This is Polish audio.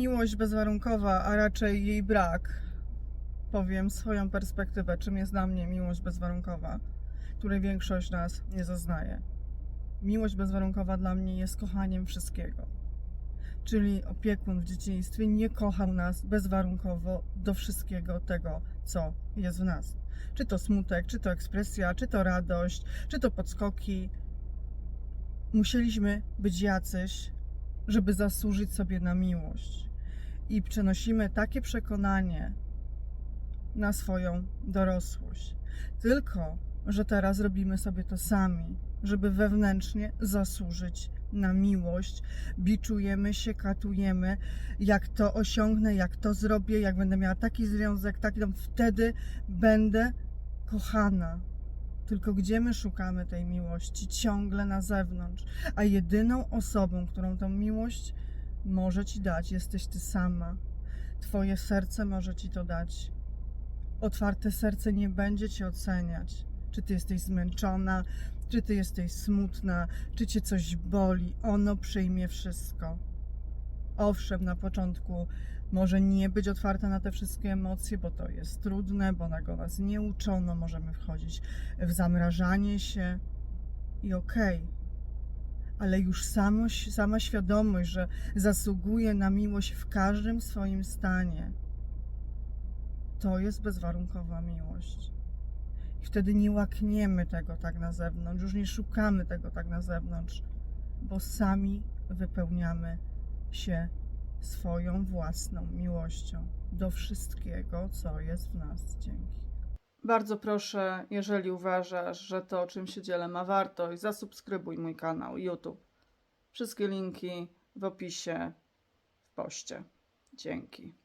miłość bezwarunkowa, a raczej jej brak, powiem swoją perspektywę, czym jest dla mnie miłość bezwarunkowa, której większość nas nie zaznaje. Miłość bezwarunkowa dla mnie jest kochaniem wszystkiego. Czyli opiekun w dzieciństwie nie kochał nas bezwarunkowo do wszystkiego tego, co jest w nas. Czy to smutek, czy to ekspresja, czy to radość, czy to podskoki. Musieliśmy być jacyś, żeby zasłużyć sobie na miłość. I przenosimy takie przekonanie na swoją dorosłość. Tylko, że teraz robimy sobie to sami, żeby wewnętrznie zasłużyć na miłość. Biczujemy się, katujemy, jak to osiągnę, jak to zrobię, jak będę miała taki związek, taki wtedy będę kochana. Tylko gdzie my szukamy tej miłości? Ciągle na zewnątrz. A jedyną osobą, którą tą miłość może ci dać, jesteś ty sama. Twoje serce może ci to dać. Otwarte serce nie będzie ci oceniać, czy ty jesteś zmęczona, czy ty jesteś smutna, czy cię coś boli. Ono przyjmie wszystko. Owszem, na początku może nie być otwarta na te wszystkie emocje, bo to jest trudne, bo na go nas nie uczono. Możemy wchodzić w zamrażanie się i okej. Ale już samo, sama świadomość, że zasługuje na miłość w każdym swoim stanie, to jest bezwarunkowa miłość. I wtedy nie łakniemy tego tak na zewnątrz, już nie szukamy tego tak na zewnątrz, bo sami wypełniamy się swoją własną miłością do wszystkiego, co jest w nas. Dzięki. Bardzo proszę, jeżeli uważasz, że to, czym się dzielę, ma wartość, zasubskrybuj mój kanał YouTube. Wszystkie linki w opisie, w poście. Dzięki.